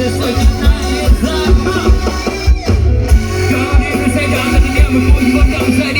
Say God, let me know before you walk down, say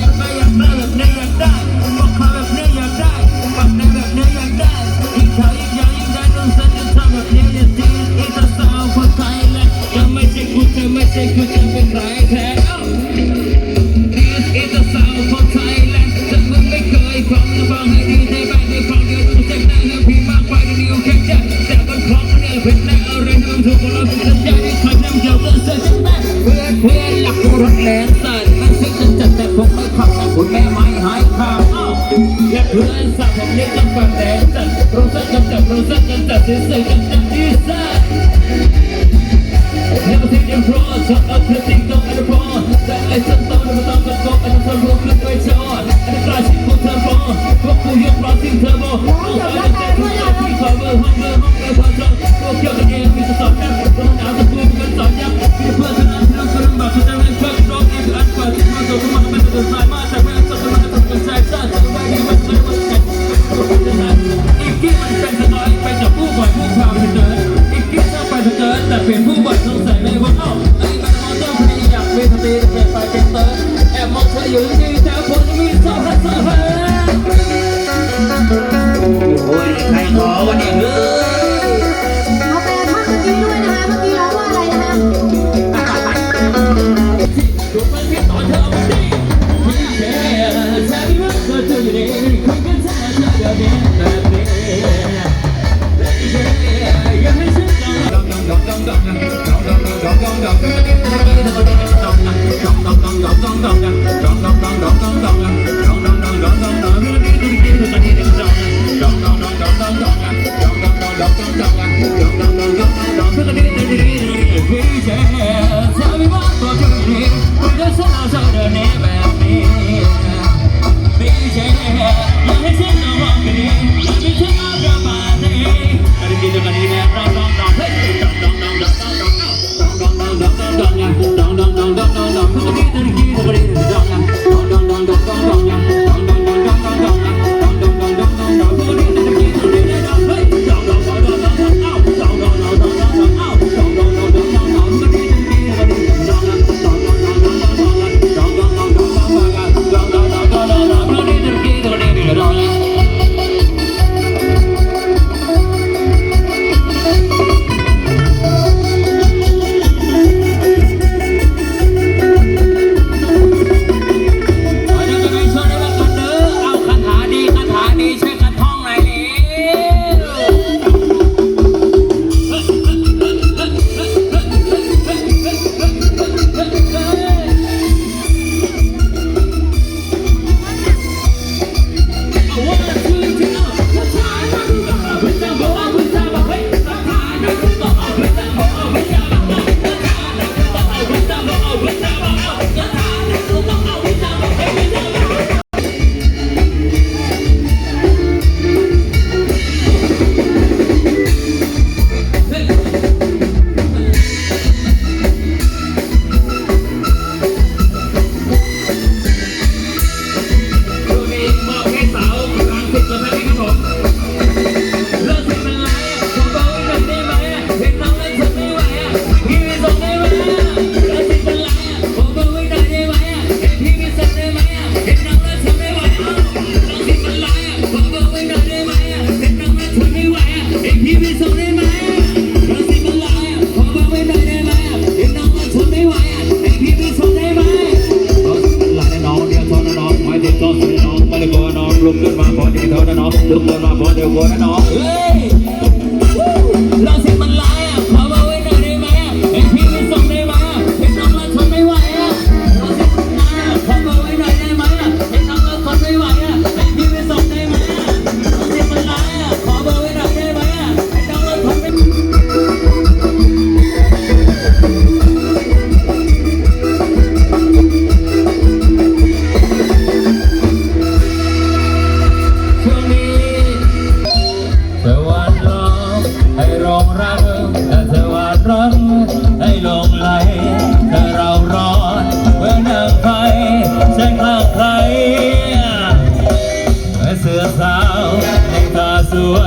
หลักรถแดงสายไม่ใช่จะจัดแต่ผมไม่ขับคุณแม่ไม่หายขาดอ้าวแเพื่อนสาวผมเรียกต้องฟังแดงจัดรถสักกันจัดรถสักกันจัดเสียเสียกัจัดที่า Everything in front, so everything don't ever wrong. That is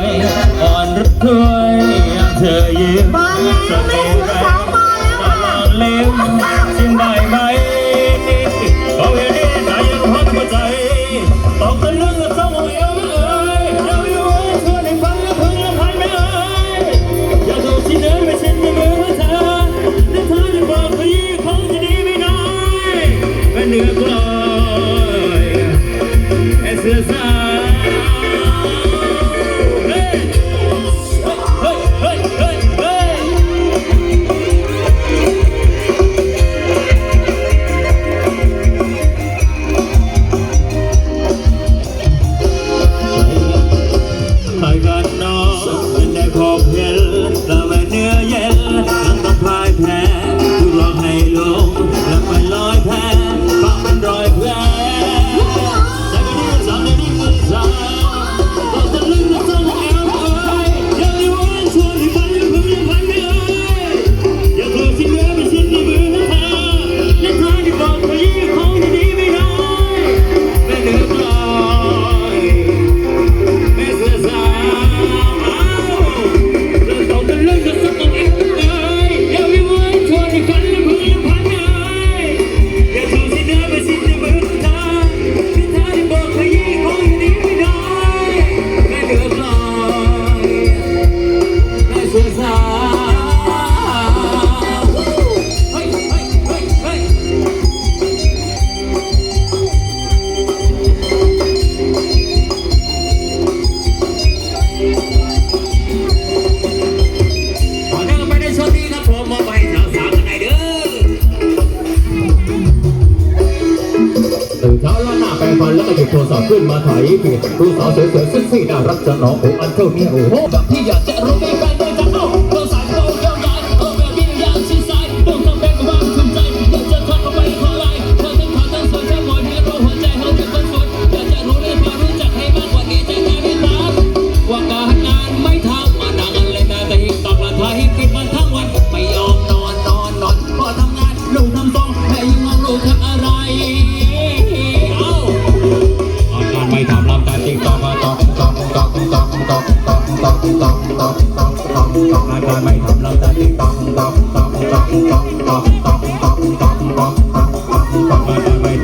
อยอ่อนรุดถ้วยเธอยิ้มมาแล้วไม่สวยสาวอาแล้วค่ะ โทรศัพท์ขึ้นมาถ่ายเปลี่ยนสาวสวยๆเซ็กซีน่ารักจะน้องผมอันเท่านี้โอ้โหแบบที่อยากจะรู้มีแฟนด้วยจักเดินสายโลกยาวใหญ่อ้แบบวิ่งยาวชิดซ้ายโอ้ทำเป็นความสนใจอยากจะทอดเข้ไปคลายเธอทั้งขาวทั้งสวยทั้งหมดให้รู้หัวใจเขาเป็นคนอยากจะรู้ได้พอรู้จัให้มากกว่านี้ใจแค่ไม่ตามว่าการงานไม่ทำมานั่งเลยนะแต่หิ้งตอกละทายปิดมัทั้งวันไม่ยอมนอนนอนนอนพอทำงานลูกทำซองให้ยังเอาลูกทำ ต้องต้องต้องต้องต้องต้องต้องต้องอาการไม่ทำเราจะติดต้องต้องต้องต้องต้องต้องต้องต้องต้องต้องอาการไม่